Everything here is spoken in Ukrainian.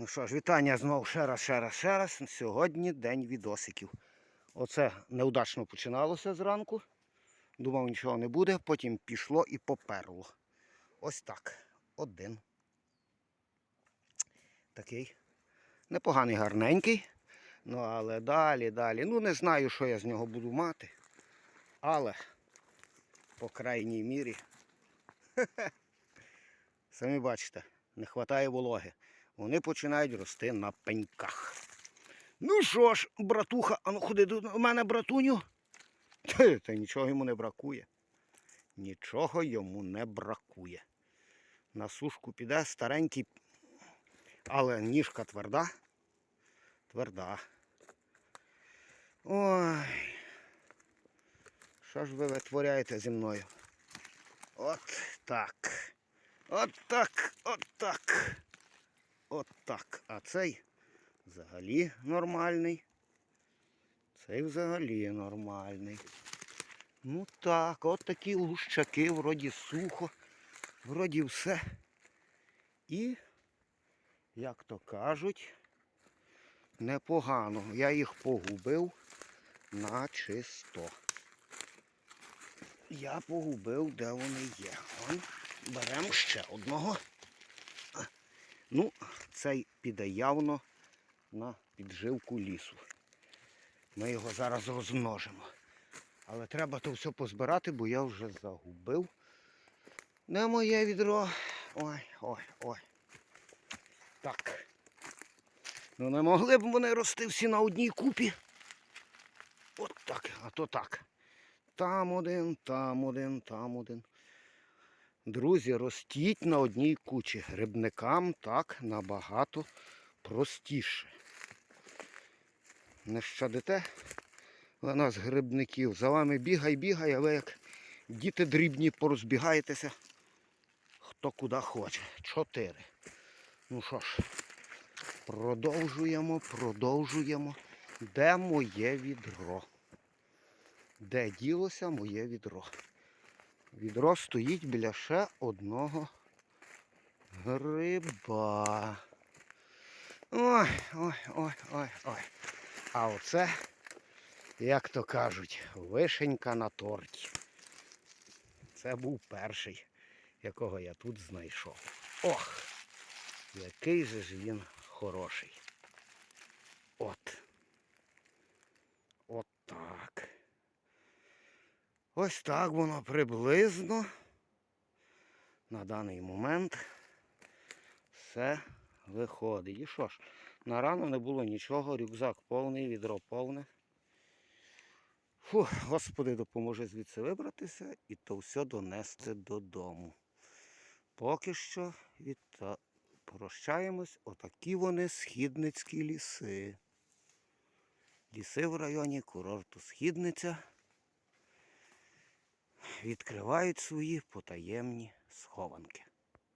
Ну що ж, вітання знову ще раз, ще раз, ще раз. Сьогодні день відосиків. Оце неудачно починалося зранку. Думав, нічого не буде, потім пішло і поперло. Ось так. Один. Такий. Непоганий, гарненький. Ну, але далі, далі. Ну, не знаю, що я з нього буду мати. Але, по крайній мірі, самі бачите, не вистачає вологи. Вони починають рости на пеньках. Ну що ж, братуха, а ну ходи до мене, братуню. Та, нічого йому не бракує. Нічого йому не бракує. На сушку піде старенький, але ніжка тверда. Тверда. Ой. Що ж ви витворяєте зі мною? От так. От так, от так. От так. А цей взагалі нормальний. Цей взагалі нормальний. Ну так, от такі лущаки, вроді сухо, вроді все. І, як то кажуть, непогано. Я їх погубив на чисто. Я погубив, де вони є. Беремо ще одного. Ну, цей піде явно на підживку лісу. Ми його зараз розмножимо. Але треба то все позбирати, бо я вже загубив. Не моє відро. Ой, ой, ой. Так. Ну не могли б вони рости всі на одній купі. От так, а то так. Там один, там один, там один. Друзі, ростіть на одній кучі. Грибникам так набагато простіше. Не щадите ви нас грибників. За вами бігай, бігай, а ви як діти дрібні порозбігаєтеся. Хто куди хоче. Чотири. Ну що ж, продовжуємо, продовжуємо. Де моє відро? Де ділося моє відро? Відро стоїть біля ще одного гриба. Ой, ой, ой, ой, ой. А оце, як то кажуть, вишенька на торті. Це був перший, якого я тут знайшов. Ох, який же ж він хороший. От так. Ось так воно приблизно на даний момент все виходить. І що ж, на рану не було нічого, рюкзак повний, відро повне. Фу, Господи, допоможе звідси вибратися і то все донести додому. Поки що відта... прощаємось, отакі вони східницькі ліси. Ліси в районі курорту Східниця відкривають свої потаємні схованки.